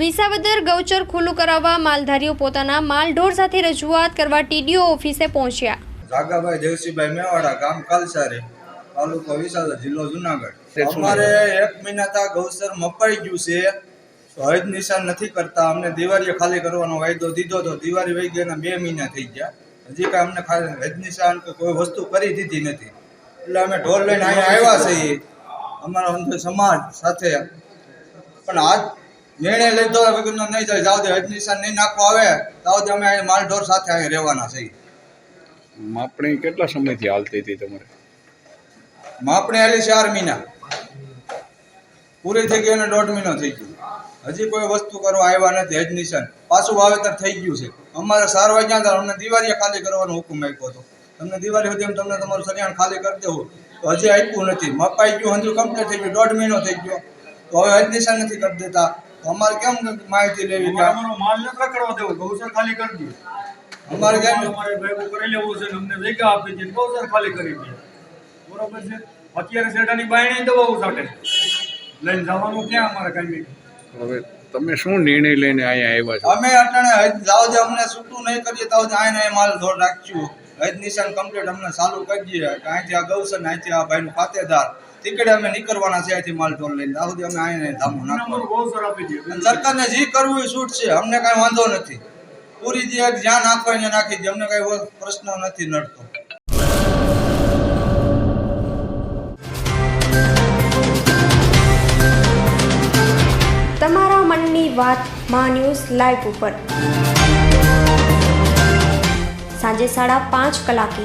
વિસાવદર ગૌચર ખુલ્લું કરાવવા માલધારીઓ પોતાના માલઢોર સાથે રજૂઆત કરવા ટીડીઓ ઓફિસે પહોંચ્યા. જાગાભાઈ દેવસીભાઈ મેવાડા ગામ કાલસારી તાલુકો વિસાવદર જિલ્લો જુનાગઢ. અમારે એક મહિના તા ગૌસર મપાઈ ગયું છે તો હજ નિશાન નથી કરતા. અમને દિવાળીએ ખાલી કરવાનો વાયદો દીધો તો દિવાળી વહી ગયા બે મહિના થઈ ગયા. હજી કાંઈ અમને ખાલી હજ નિશાન કે કોઈ વસ્તુ કરી દીધી નથી. એટલે અમે ઢોર લઈને અહીંયા આવ્યા છીએ. અમારા અંદર સમાજ સાથે. પણ આજ નિર્ણય લીધો વગરનો નહીં થાય જાવ દે નિશાન નહીં નાખવા આવે તાવ દે અમે માલ ઢોર સાથે અહીં રહેવાના છીએ. માપણી કેટલા સમયથી હાલતી હતી તમારે? માપણી આલી ચાર મહિના. પૂરી થઈ ગઈ અને દોઢ મહિનો થઈ ગયો. હજી કોઈ વસ્તુ કરવા આવ્યા નથી હજ નિશાન પાછું વાવેતર થઈ ગયું છે. અમારે સાર વાગ્યા હતા અમને દિવાળીએ ખાલી કરવાનો હુકમ આપ્યો હતો. તમને દિવાળી સુધી એમ તમને તમારું સરિયાણ ખાલી કરી દેવું. તો હજી આપ્યું નથી. મપાઈ ગયું હજુ કમ્પ્લીટ થઈ ગયું દોઢ મહિનો થઈ ગયો. તો હવે નિશાન નથી કરી દેતા. અમારે કેમ માહિતી લેવી અમારો માલ ન રખડવા દેવો ગૌસર ખાલી કરી દો. અમારે કેમ અમારે ભેગું કરી લેવું છે અમને જગ્યા આપી છે ગૌસર ખાલી કરી દે. બરોબર છે? અત્યારે શેઠાની બાયણી દવાઓ સાથે. લઈને જવાનું ક્યાં અમારે કઈ હવે તમે શું નિર્ણય લઈને અહીંયા આવ્યા છો? અમે અટાણે જાવ જે અમને છૂટું નહીં કરીએ તો આને માલ ધોર રાખ્યું હજ નિશાન કમ્પ્લીટ અમને ચાલુ કરી દઈએ. કે અહીંથી આ ગૌસર ને અહીંથી આ ભાઈનું ખાતેદાર. ટીકડે અમે નીકળવાના છે અહીંથી માલ ઢોર લઈને. સુધી અમે અહીંયા ધામો નાખવાનું. સરકારને જે કરવું એ છૂટ છે. અમને કાંઈ વાંધો નથી. પૂરી જે એક જ્યાં નાખવા એને નાખી દે અમને કાંઈ પ્રશ્ન નથી નડતો. તમારા મનની વાત મા ન્યૂઝ લાઈવ ઉપર. સાંજે સાડા પાંચ કલાકે